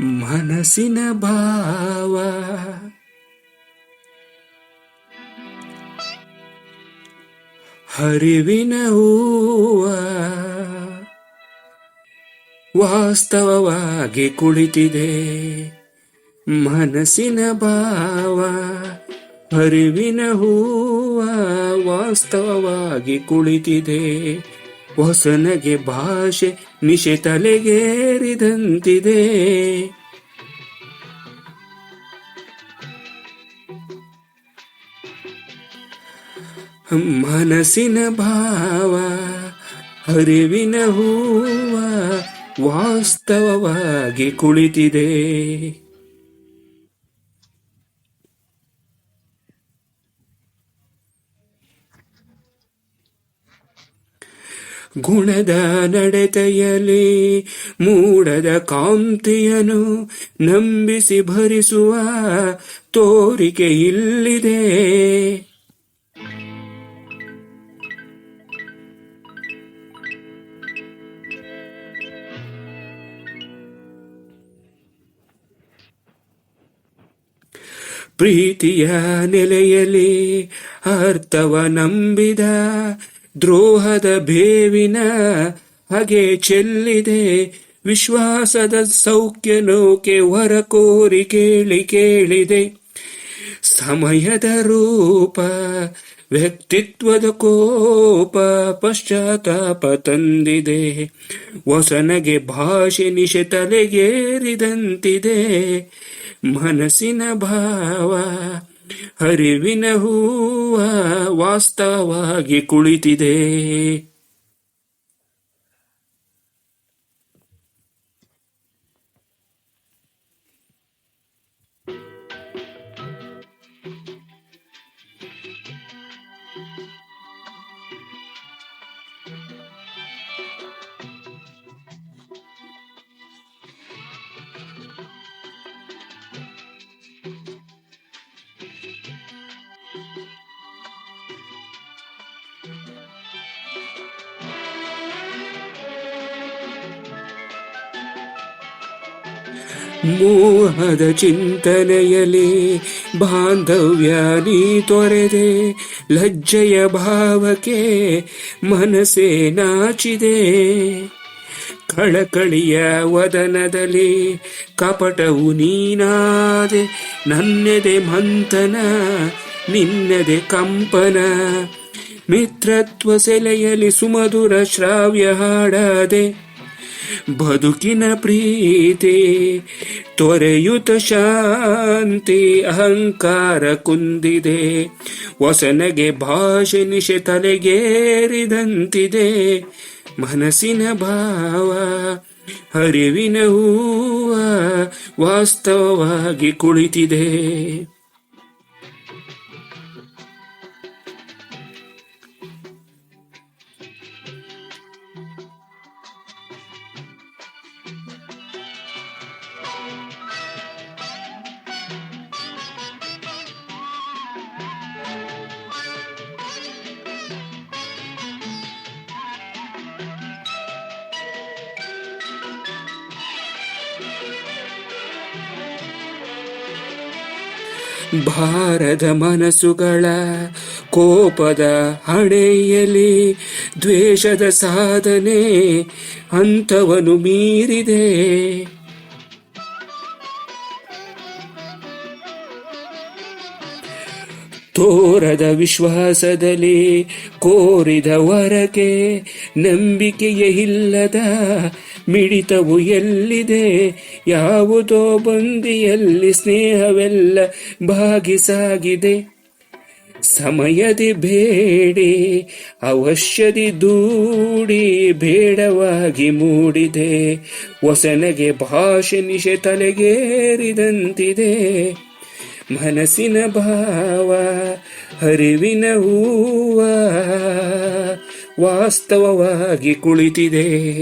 ಮನಸ್ಸಿನ ಭಾವ. ಹರಿವಿನ ಹೂವ. ವಾಸ್ತವವಾಗಿ ಕುಳಿತಿದೆ ಮನಸ್ಸಿನ ಭಾವ. ಹರಿವಿನ ಹೂವ ವಾಸ್ತವವಾಗಿ ಕುಳಿತಿದೆ. ಹೊಸನಗೆ ಭಾಷೆ ನಿಶೆ ತಲೆಗೇರಿದಂತಿದೆ. ಮನಸ್ಸಿನ ಭಾವ ಹರಿವಿನ ಹೂವ ವಾಸ್ತವವಾಗಿ ಕುಳಿತಿದೆ. ಗುಣದ ನಡೆತೆಯಲಿ ಮೂಡದ ಕಾಂತಿಯನು ನಂಬಿಸಿ ಭರಿಸುವ ತೋರಿಕೆ ಇಲ್ಲಿದೆ. ಪ್ರೀತಿಯ ನೆಲೆಯಲ್ಲಿ ಅರ್ಥವ ನಂಬಿದ ದ್ರೋಹದ ಬೇವಿನ ಹಾಗೆ ಚೆಲ್ಲಿದೆ. ವಿಶ್ವಾಸದ ಸೌಖ್ಯ ನೌಕೆ ಹೊರ ಕೋರಿ ಕೇಳಿ ಕೇಳಿದೆ. ಸಮಯದ ರೂಪ, ವ್ಯಕ್ತಿತ್ವದ ಕೋಪ ಪಶ್ಚಾತ್ತಾಪ ತಂದಿದೆ. ವಸನಗೆ ಭಾಷೆ ನಿಶೆ ತಲೆಗೇರಿದಂತಿದೆ. ಮನಸ್ಸಿನ ಭಾವ ಹರಿವಿನ ಹೂವ ವಾಸ್ತವಾಗಿ ಕುಳಿತಿದೆ. ಮೋಹದ ಚಿಂತನೆಯಲಿ ಬಾಂಧವ್ಯ ನೀ ತೊರೆದೆ, ಲಜ್ಜೆಯ ಭಾವಕ್ಕೆ ಮನಸ್ಸೇ ನಾಚಿದೆ. ಕಳಕಳಿಯ ವದನದಲ್ಲಿ ಕಪಟವು ನೀನಾದೆ, ನನ್ನದೆ ಮಂಥನ, ನಿನ್ನದೆ ಕಂಪನ. ಮಿತ್ರತ್ವ ಸೆಲೆಯಲಿ ಸುಮಧುರ ಶ್ರಾವ್ಯ ಹಾಡದೆ ಬದುಕಿನ ಪ್ರೀತಿ, ತೊರೆಯುತ ಶಾಂತಿ, ಅಹಂಕಾರ ಕುಂದಿದೆ. ವಸನಗೆ ಭಾಷೆ ನಿಶೆ ತಲೆಗೇರಿದಂತಿದೆ. ಮನಸ್ಸಿನ ಭಾವ, ಹರಿವಿನ ಹೂವ ವಾಸ್ತವವಾಗಿ ಕುಳಿತಿದೆ. ಭಾರದ ಮನಸ್ಸುಗಳ ಕೋಪದ ಹಣೆಯಲ್ಲಿ ದ್ವೇಷದ ಸಾಧನೆ ಅಂಥವನು ಮೀರಿದೆ. ತೋರದ ವಿಶ್ವಾಸದಲ್ಲಿ ಕೋರಿದ ವರಕೆ ನಂಬಿಕೆಯ ಇಲ್ಲದ ಮಿಡಿತವು ಎಲ್ಲಿದೆ? ಯಾವುದೋ ಬಂದಿಯಲ್ಲಿ ಸ್ನೇಹವೆಲ್ಲ ಭಾಗಿಸಾಗಿದೆ ಸಮಯದಿ ಬೇಡಿ, ಅವಶ್ಯದಿ ದೂಡಿ, ಬೇಡವಾಗಿ ಮೂಡಿದೆ. ಹೊಸನಗೆ ಭಾಷೆ ನಿಶೆ ತಲೆಗೇರಿದಂತಿದೆ. ಮನಸ್ಸಿನ ಭಾವ ಹರಿವಿನ ಹೂವ ವಾಸ್ತವವಾಗಿ ಕುಳಿತಿದೆ.